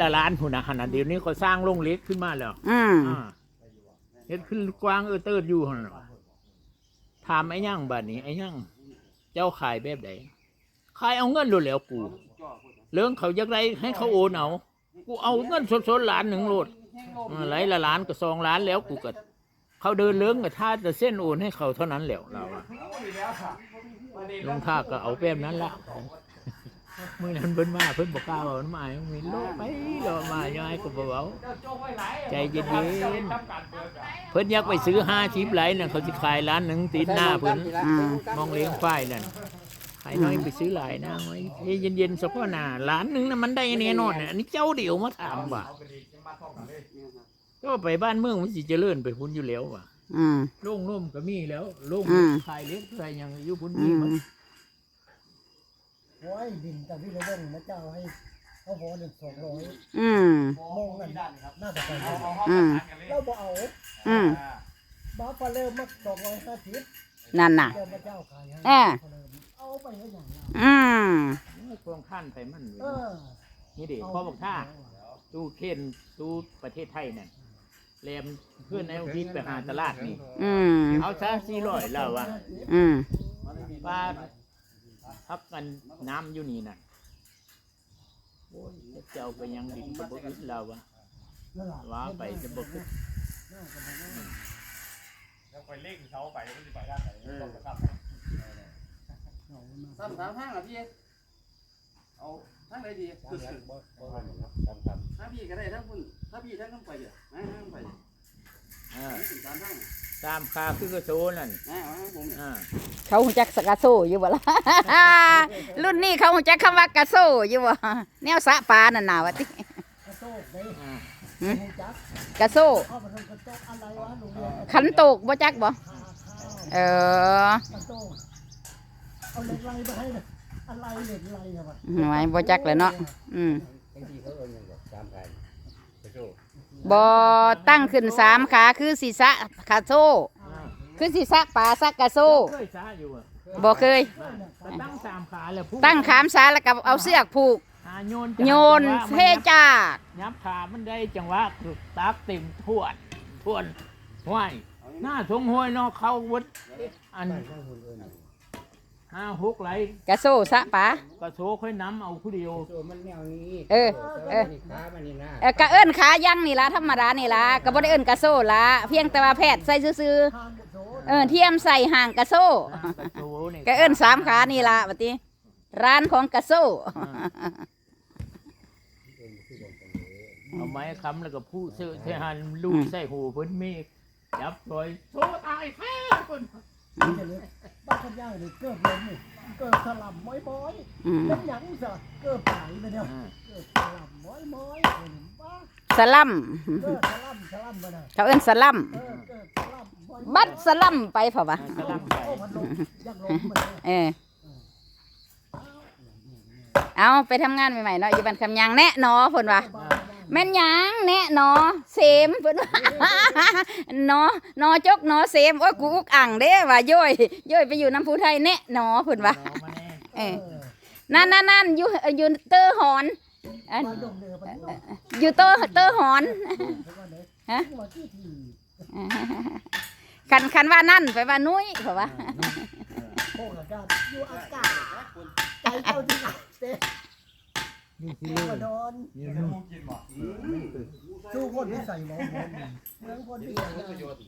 ละล้านพุ่นนะขนาดเดี๋ยวนี้เขาสร้างโรงเล็กขึ้นมาแล้วอืมอ่าเฮ็ดขึ้นกว้างเออเติร์ดอยู่หั่นน่ะถามไอ้ย่างบัดนี้ไอ้ย่างเจ้าขายแบบใดขายเอาเงินโลดแล้วกู เรื่องเขาอยากได้ให้เขาโอนเอา กูเอาเงินสดๆล้านหนึ่งโลดเออไหลละล้านก็สองล้านแล้วกูก็เขาเดินเลื้งกับท่าแต่เส้นโอนให้เขาเท่านั้นแหล้วเราอะลงท่าก็เอาแบบนั้นละเมื่อนั้นเพิ่นมาเพิ่นบอกกล้าเอาน้ำไม้มีโลไปโลมายังไงก็บ่เว้าใจเย็นๆเพิ่นอยากไปซื้อห้าชิปไหลน่ะเขาสิขายร้านหนึ่งติดหน้าเพิ่นอืมมองเลี้ยงฝ้ายนั่นขายน้อยไปซื้อหลายนะไว้เย็นๆสักพ่อหน้าร้านหนึ่งน่ะมันได้แน่นอนน่ะอันนี้เจ้าเดียวมาถามว่าก็ไปบ้านเมืองมันสิเจริญไปพุ่นอยู่แล้วว่ะอืมโล่งนุ่มก็มีแล้วโล่งอืมขายเล็กขายหยังอยู่พุ่นอืมีมมัน โอ้ยดินแต่พี่เลยเบิ่งนะเจ้าให้เขาพอหนึ่งสองร้อยอืมโมงนั่นน่าจะไปอืม เราบ่เอาอืม บ้าพอเริ่มมาสองร้อยห้าสิบนั่นน่ะ เจ้ามาเจ้าขายให้แอะพอเริ่มเอาไปให้อย่างนั้นอืมโครงขั้นไปมันอยู่เออนี่เด็กพ่อบอกท่าตู้เคนตู้ประเทศไทยนั่นแรมเพื่อนในองค์ไปหาตลาดนี่ อืม เอาซะสี่ร้อยแล้ววะอืมป้า ทับกันน้ำอยู่นี่น่ะโอ้ยเจ้าไปยังดินกระบอกอึดแล้ววะนั่นล่ะว่าไปจะบอกอึดแล้วไปเล่งเขาไปก็จะไปด้านไหนต้องกระตับสามสามห้างอะพี่เอาทั้งไหนดีถ้าพี่ก็ได้ทั้งคุณถ้าพี่ทั้งต้องไปเดี๋ยวนะทั้งไปเออถึงสามห้าง ตามคาคือกระโซนั่นนะเอาทั้งผมเนี่ยอ่าเขาหูจักสกาโซอยู่บ่ล่ะ รุ่นนี้เขาหูจักคำว่ากาโซอยู่บ่แนวสะปลานั่นน่ะวะติกระโตกได้อ่าหูจักกาโซเข้ามาทำกระโตกอะไรวะโรงเรียนขันโตกบ่จักบ่ข้าข้าวเออกระโตกเอาเหล็กไรมาให้นะอะไรเหล็กไรนะวะหน่วยบ่จักเลยเนาะอืม บางทีเขาเอิญอย่างแบบตามใครไปโชว์บ่ตั้งขึ้นสามขาคือศีรษะคาโซอ่าคือศีรษะปลาสักกาโซเคยซาอยู่อะบ่เคยก็ตั้งสามขาแล้วพูดตั้งขามสาแล้วก็เอาเสือกผูก หาโยนโยนจังหวะเทมันยับจาก ยับขามันได้จังหวะคือตักเต็มทวนทวนห้วยหน้าทงห้วยเนอกเข้าวัดอัน ห้าหกไหลกาโซสะปลาก็โซค่อยน้ำเอาผู้เดียวโชว์มันแนวนี้เออ เออนี่ขามันนี่นะเออกะเอิ้นขายังนี่ล่ะธรรมดานี่ล่ะก็บ่ได้เอิ้นกะโซ่ล่ะเพียงแต่ว่าแพทย์ใส่ซื่อทางกระโตกๆเออเทียมใส่ห่างกะโซ่อ่ากระโซนี่กะเอิ้นสามขานี่ล่ะบัดนี้ร้านของกะโซ่อ่าเอาไม้ค้ำแล้วก็พูดเสื้อเทหันลูกใส่หูเพิ่นมีจับปล่อยโซตายแท้เพิ่นนี่จะเลย บ้านขันย่างเลยเกิดลมนี่เกิดสลับม้อยม้อยอืมๆแล้วหยังซะเกิดไหลไปเนี่ยอ่าเกิดสลับม้อยม้อยๆเห็นปะสลัมเกิดสลับสลับมานเขาเอิ้นสลัมเออเกิดสลับม้อยๆบัดสลัมไปเปล่าวะกำลังไปเอาพัดลมยังลมมาเลยเออเอาไปทำงานใหม่ๆเนาะอยู่บ้านคำยางแนะเนาะเพิ่นว่า แม่นหยังแนะเนาะเสมเพิ่นว่าเนาะเนาะจกเนาะเสมโอ้ยกูอุกอ่างเด้ว่าย่อยย่อยไปอยู่น้ำผู้ไทยแนะเนาะเพิ่นว่าน้องมาแน่เอเอออนั่นนั่นนั่นอยู่อยู่เตอร์หอนอันบ้านดงเดือบ้านดงอยู่เตอร์เตอร์หอนบ้านไหนฮะหัวที่ทีคันคันว่านั่นไปว่านุ้ยเพราะว่าโค้งอากาศอยู่อากาศใจเจ้าที่ไห นเต้นี่สิหัวโดนนี่ลูกกินบ่สู้คนที่ใส่หมอหมอนเมืองคนที่ใส่ประโยชน์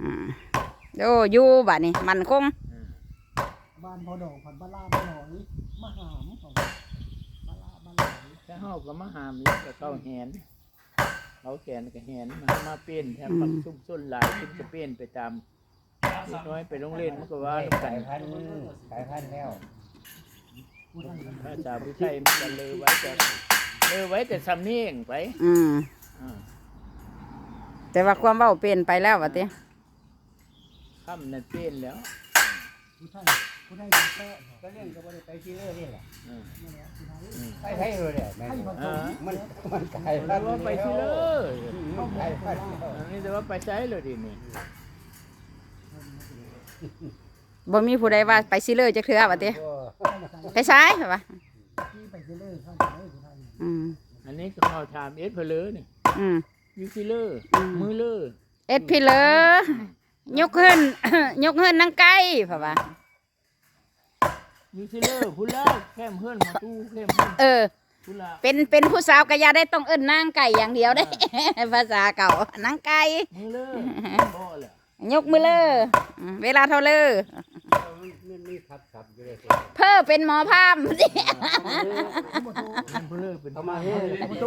อืมโอ้อยู่บัดนี้มันคงบ้านพอดองผันบาลาบาหลอยมหามของบาลาบาหลอยถ้าเฮาก็มาหามแล้วก็เข้าแหนเขาแขนก็แหนมามาเป็นแทบปักซุ่มส้นหลายขึ้นก็เป็นไปตาม นิดน้อยไปโรงเรียนมันก็ว่าน้ำกัสานยพันธุ์สายพันธุ์แล้วภาษาผู้ไทยมันก็เลยไว้แต่เลยไว้แต่สำเนียงไปอืมอ่าแต่ว่าความเว้าเป็นไปแล้วว่าติคำนั่นเป็นแล้วผู้ไทยผู้ไทยเป็นแป้ก็เรื่องก็บ่ได้ไปที่เรื่องนี่แหละอืมนั่นแหละผู้ไทยอืมไปไทยเลยแหละแม่ให้มาอ่าส่งมันมันกลายพัแล้นวธุ์ว่าไปที่เลย มันกลายพันธุ์แล้วอันนี้แต่ว่าไปใช้เลยดินี่ บ่มีผู้ใดว่าไปซิเลยจักเทื่อว่าติก็ไปซ้ายเหรอวะที่ไปเรื่อยๆเข้าไปผู้ไทยอืมอันนี้ก็เขาถามเอสเพลอนี่อืมยูซิเลอร์อืมมือเลอร์เอ็ดพี่เลอยกขึ้น ยกขึ้นนังไก่เพราะว่ายูซิเลอร์พุล่าแค่มเฮือนมาตู้แค่มเฮือนเออพุล่าเป็นเป็นผู้สาวก็อย่าได้ต้องเอิ้นนางไก่อย่างเดียวได้ ภาษาเก่านางไก่มือเลอร์บ่แหละ ยกมือเลออืมเวลาเท่าเลอมันมีทับทับอยู่เลยเพ่อเป็นหมอพามสิมือเลอร์เป็นเขามาเฮ้ย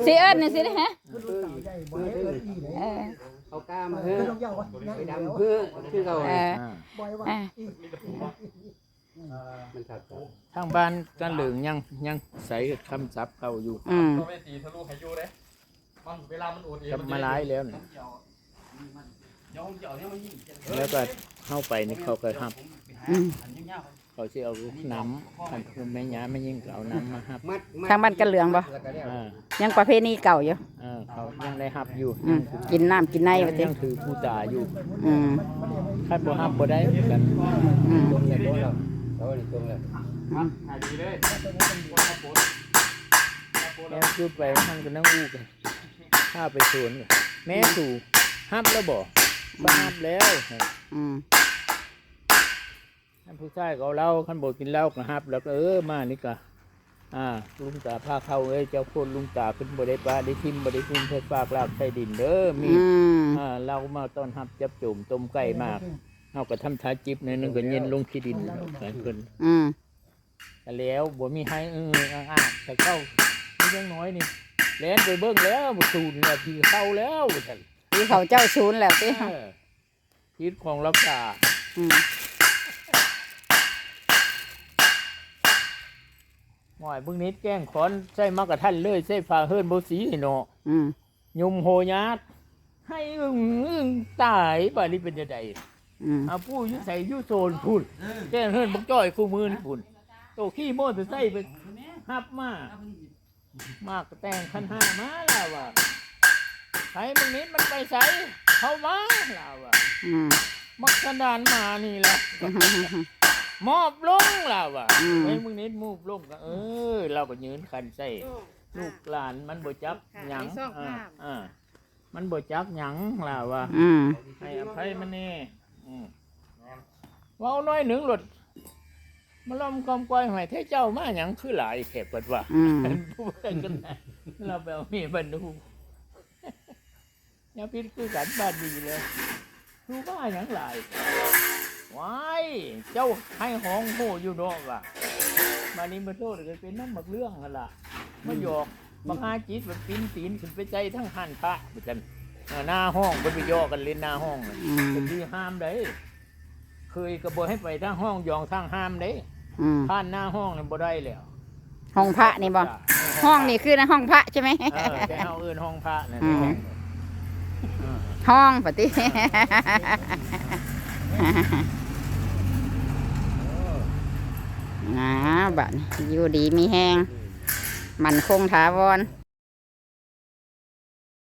สิเอิ้นนี่สิฮะคือลูกสาวใหญ่บ่ให้เอิ้นอีเลยเออเขากล้ามาคืเฮ้อยต้องยาววะไปดำเพื่อคือเขาเอออ่าบ่อยว่าอีมันทับทับทางบ้านกันเหลืองยังยังใส่คำศัพท์เขาอยู่อืมก็ไม่ตีทะลุให้อยู่เด้มันเวลามันโอดเองกับมาร้ายแล้วนี่เดี๋ยวผมจะเอาเนี่ยมายิง แล้วก็เข้าไปนี่เขาก็หับอืมอันยาวเขาจะเอาน้ำคันคือแม่ยาไม่ยิ่งก็เอาน้ำมาหับมัดทางบ้านกันเหลืองบ่แล้วก็เรียกอ่ายังประเพณีเก่าอยู่อ่าเขายังได้หับอยู่อืมกินน้ำกินในว่าติยังถือผู้ตาอยู่อืมคันบ่หับบ่ได้เหมือนกันอืมตรงเลยตรงแล้วเขานี่ตรงเลยหายดีเลยแล้วจุดไปท่านก็นั่งอู้กันข้าไปสวนเลยแม่สู่หับแล้วบ่ บ่หับแล้วอืมท่านผู้ชายก็เอาเหล้าคันบ่กินเหล้าก็หับ แล้วก็เออมานี่ก็อ่า ลุงตาพาเข้าเอ้ยเจ้าโคนลุงตาขึ้นบ่ได้ปลาได้ทิมบ่ได้ทิมเพิ่นฝากลากใส่ดินเด้อมีอืมอ่าเรามาต้อนรับจับจุ่มต้มไก่มากเฮาก็ทำทาจิบในอยหนึงก็เย็นลงขี้ดินให้เพิ่นอืมแต่แล้วบ่มีให้เอออ้างๆแต่เข้ามีเรื่องน้อยนี่แล่นไปเบิ่งแล้วบ่สูนแล้วที่เข้าแล้ว ท่านที่เขาเจ้าชูนย์แล้วติเออทิศของรักษาอืมหน่อยเบิ่งนิดแกล้งขอนใส่มากระทันเลยใส่ฟ้าเฮิรนบ่สีให้เนาะอืมยุมโหยาดให้อึ้งอึ้งตายบ่านี้เป็นจังไดอืมอาผู้อยู่ใส่อยู่โซนพุ่นแกล้งเฮิรนบ่จ้อยคู่มือนี่พุ่นโตขี้โมจะใส่ไปฮับมา มากก็แต่งคันห้ามาแล้วว่ะ ไผมึงนิดมันไปใส่เข้ามาแล้วว่ะอืมมักกระดานมานี่แหละมอบลงแล้วว่ะอืมไอ้มึงนิดมูบลงก็เออ เราก็ยืนคันใส่ลูกหลานมันบ่จับหยังอ่าอ่ามันบ่จับหยังแล้วว่ะอืมให้อภัยมันแน่อืมเว้าน้อยหนึ่งหลดมาล้อมกอมก้อยหอยเทเจ้ามาหยังคือหลายแขกเปิดว่าอืมเป็นผู้เล่นกันนะเราแบบมีบรรดู อย่าพิษคือกันบ้านดีเลยดูบ้าอย่างไรว้ายเจ้าให้ห้องโหอยู่เนอกว่ะมานี้มาโทษกันเป็นน้ำหมักเรื่องกันล่ะมาหยอกบังอาจิตมันปีนตีนขึ้นไปใจทั้งหันพระไปจันเออหน้าห้องมันไปย่อกันเล่นหน้าห้องน่ะอืมเป็นที่ห้ามได้เคยกระโบให้ไปทางห้องยองทางห้ามได้อืมผ่านหน้าห้องนี่บ่ได้แล้วห้องพระนี่บ่ห้องนี่คือในห้องพระใช่ไหมเออแต่เฮาเอิ้นห้องพระนั่นอืม ห้องห้องปฏิอ่าบัดนี้อยู่ดีมีแห้งมันคงถาวร